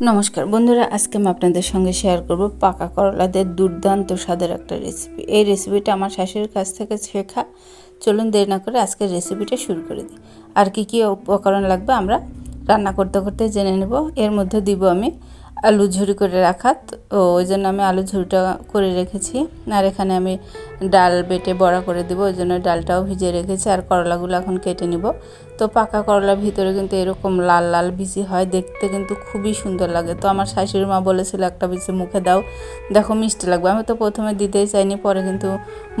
নমস্কার, বন্ধুরা, আজকে আমি আপনাদের সঙ্গে শেয়ার করব পাকা করলাদের দুর্দান্ত স্বাদের একটা রেসিপি এই রেসিপিটা আমার শাশুড়ির কাছ থেকে শেখা। চলুন দেরি না করে আজকের রেসিপিটা শুরু করে দিই। আর কি কী উপকরণ লাগবে আমরা রান্না করতে করতে জেনে নেব। এর মধ্যে দিব আমি আলু ঝুরি করে রাখা। তো ওই জন্য আমি আলু ঝুরিটা করে রেখেছি। আর এখানে আমি ডাল বেটে বড়া করে দিব। ওই জন্য ডালটাও ভিজিয়ে রেখেছি। আর করলাগুলো এখন কেটে নিব। তো পাকা করলার ভিতরে কিন্তু এরকম লাল লাল বিচি হয়। দেখতে কিন্তু খুবই সুন্দর লাগে। তো আমার শাশুড়ি মা বলেছিল, একটা বিচি মুখে দাও। দেখো মিষ্টি লাগবে। আমি তো প্রথমে দিতেই চাইনি, পরে কিন্তু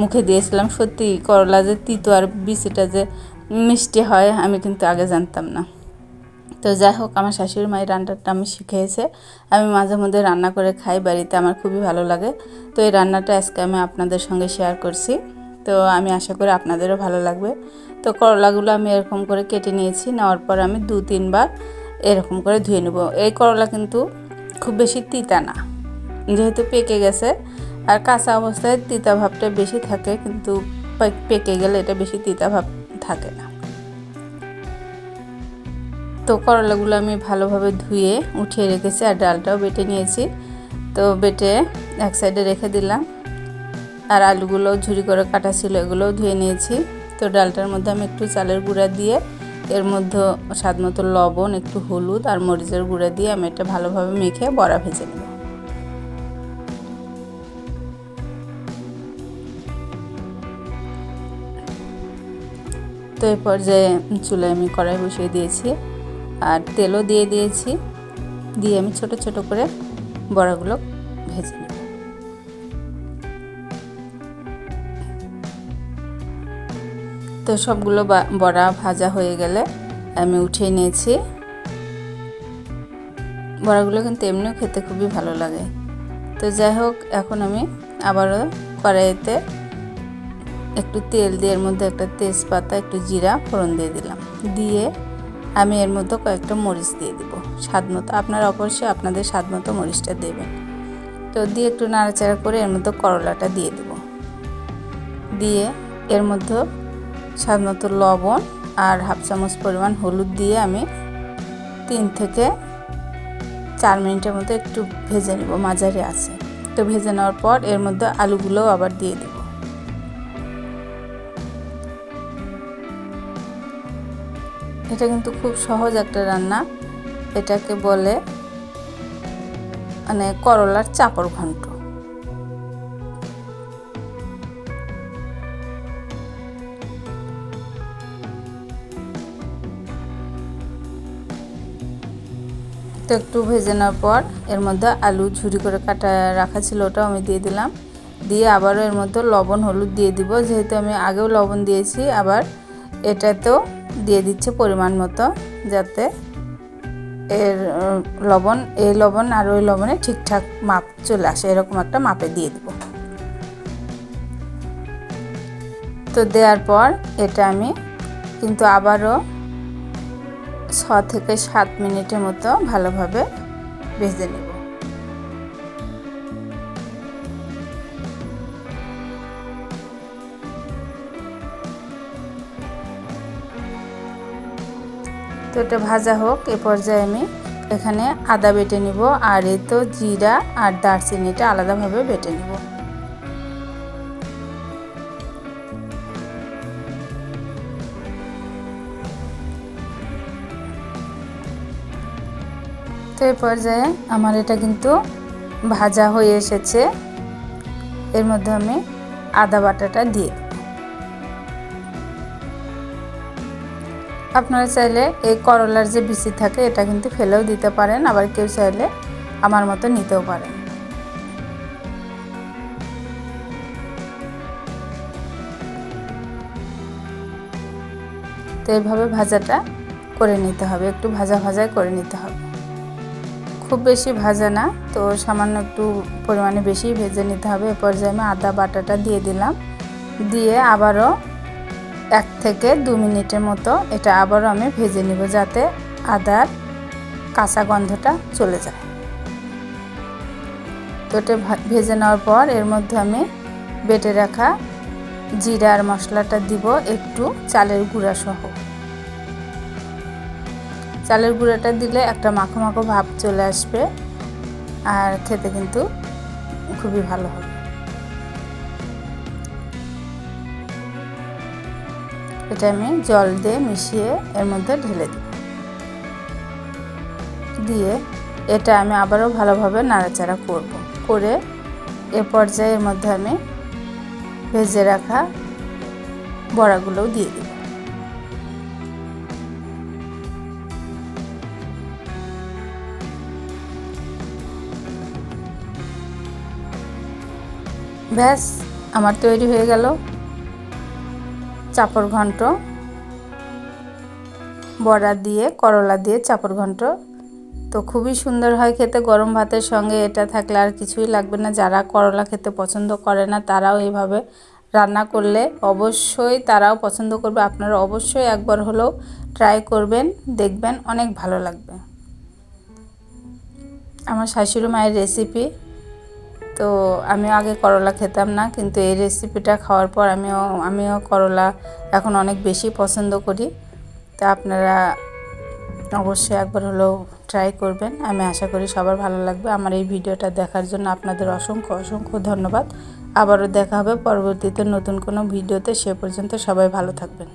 মুখে দিয়েছিলাম। সত্যি করলা যে তিতো আর বিচিটা যে মিষ্টি হয়, আমি কিন্তু আগে জানতাম না। তো যাই হোক, আমার শাশুড়ি মায়ের রান্নাটা আমি শিখেছে আমি মাঝে মধ্যে রান্না করে খাই, বাড়িতে আমার খুবই ভালো লাগে। তো এই রান্নাটা আজকে আমি আপনাদের সঙ্গে শেয়ার করছি। তো আমি আশা করি আপনাদেরও ভালো লাগবে। তো করলাগুলো আমি এরকম করে কেটে নিয়েছি, নেওয়ার পর আমি দু, তিনবার এরকম করে ধুয়ে নেব। এই করলা কিন্তু খুব বেশি তিতা না, যেহেতু পেকে গেছে। আর কাঁচা অবস্থায় তিতা ভাবটা বেশি থাকে, কিন্তু পেকে গেলে এটা বেশি তিতা ভাব থাকে না। তো করলাগুলো আমি ভালোভাবে ধুয়ে উঠিয়ে রেখেছি আর ডালটাও বেটে নিয়েছি। তো বেটে এক সাইডে রেখে দিলাম। আর আলুগুলো ঝুরি করে কাটা ছিল এগুলোও ধুয়ে নিয়েছি। তো ডালটার মধ্যে আমি একটু চালের গুঁড়া দিয়ে, এর মধ্যে স্বাদ মতো লবণ, একটু হলুদ আর মরিচের গুঁড়া দিয়ে আমি এটা ভালোভাবে মেখে বড়া ভেজে নেব। তো এই পর্যায়ে চুলায় আমি কড়াই বসিয়ে দিয়েছি। আর তেলও দিয়ে দিয়েছি। দিয়ে আমি ছোট ছোট করে বড়াগুলো ভেজে নেব। তো সবগুলো বড়া ভাজা হয়ে গেলে আমি উঠিয়ে নিয়েছি। বড়াগুলো কিন্তু এমনিও খেতে খুবই ভালো লাগে। তো যাই হোক, এখন আমি আবারও কড়াইতে একটু তেল দিয়ে এর মধ্যে একটা তেজপাতা, একটু জিরা, ফোড়ন দিয়ে দিলাম। দিয়ে আমি এর মধ্যে কয়েকটা মরিচ দিয়ে দিব। স্বাদ মতো আপনারা অবশ্যই আপনাদের স্বাদ মতো মরিচটা দেবেন। তো দিয়ে একটু নাড়াচাড়া করে এর মধ্যে করলাটা দিয়ে দেব। দিয়ে এর মধ্যে স্বাদ মতো লবণ আর হাফ চামচ পরিমাণ হলুদ দিয়ে আমি তিন থেকে চার মিনিটের মতো একটু ভেজে নেব। মাঝারি আছে। তো ভেজে নেওয়ার পর এর মধ্যে আলুগুলোও আবার দিয়ে দেব। এটা কিন্তু খুব সহজ একটা রান্না। এটাকে বলে মানে করলার চাপড় ঘন্ট। তো একটু ভেজে নেওয়ার পর এর মধ্যে আলু ঝুরি করে কাটা রাখা ছিল, ওটাও আমি দিয়ে দিলাম। দিয়ে আবারও এর মধ্যে লবণ, হলুদ দিয়ে দিব। যেহেতু আমি আগেও লবণ দিয়েছি, আবার এটাতেও দিয়ে দিচ্ছে পরিমাণ মতো যাতে এর লবণ এই লবণ আর ওই লবণে ঠিকঠাক মাপ চলে আসে। এরকম একটা মাপে দিয়ে দেব। তো দেওয়ার পর এটা আমি কিন্তু আবারও ছ থেকে সাত মিনিটের মতো ভালোভাবে ভেজে নেব। তো এটা ভাজা হোক, এ পর্যায়ে আমি এখানে আদা বেটে নিব, আর এ তো জিরা আর দারচিনিটা আলাদাভাবে বেটে নিব। তো এই পর্যায়ে আমার এটা কিন্তু ভাজা হয়ে এসেছে। এর মধ্যে আমি আদা বাটাটা দিয়ে আপনারা চাইলে এই করলার যে বিচি থাকে, এটা কিন্তু ফেলেও দিতে পারেন, আবার কেউ চাইলে আমার মতো নিতেও পারেন। তো এইভাবে ভাজাটা করে নিতে হবে, একটু ভাজা ভাজাই করে নিতে হবে। খুব বেশি ভাজা না, তো সামান্য একটু পরিমাণে বেশি ভেজে নিতে হবে। এ পর্যায়ে আমি আদা বাটাটা দিয়ে দিলাম। দিয়ে আবারও এক থেকে দু মিনিটের মতো এটা আবারও আমি ভেজে নিব যাতে আদার কাঁচা গন্ধটা চলে যায়। তো এটা ভেজে নেওয়ার পর এর মধ্যে আমি বেটে রাখা জিরা আর মশলাটা দিব একটু চালের গুঁড়া সহ। চালের গুঁড়োটা দিলে একটা মাখো মাখো ভাব চলে আসবে আর খেতে কিন্তু খুবই ভালো হবে। এটা আমি জল দিয়ে মিশিয়ে এর মধ্যে ঢেলে দিই দিয়ে এটা আমি আবারও ভালোভাবে নাড়াচাড়া করব। করে এ পর্যায়ের মধ্যে আমি ভেজে রাখা বড়াগুলোও দিয়ে দেব। ব্যাস, আমার তৈরি হয়ে গেল। চাপড় ঘন্ট, বড়া দিয়ে, করলা দিয়ে চাপড় ঘন্ট। তো খুবই সুন্দর হয় খেতে, গরম ভাতের সঙ্গে এটা থাকলে আর কিছুই লাগবে না। যারা করলা খেতে পছন্দ করে না, তারাও এইভাবে রান্না করলে অবশ্যই তারাও পছন্দ করবে। আপনারা অবশ্যই একবার হলেও ট্রাই করবেন, দেখবেন, অনেক ভালো লাগবে। আমার শাশুড়ি মায়ের রেসিপি তো আমিও আগে করলা খেতাম না, কিন্তু এই রেসিপিটা খাওয়ার পর আমিও আমিও করলা এখন অনেক বেশি পছন্দ করি। তা আপনারা অবশ্যই একবার হলেও ট্রাই করবেন। আমি আশা করি সবার ভালো লাগবে। আমার এই ভিডিওটা দেখার জন্য আপনাদের অসংখ্য অসংখ্য ধন্যবাদ। আবারও দেখা হবে পরবর্তীতে নতুন কোনো ভিডিওতে। সে পর্যন্ত সবাই ভালো থাকবেন।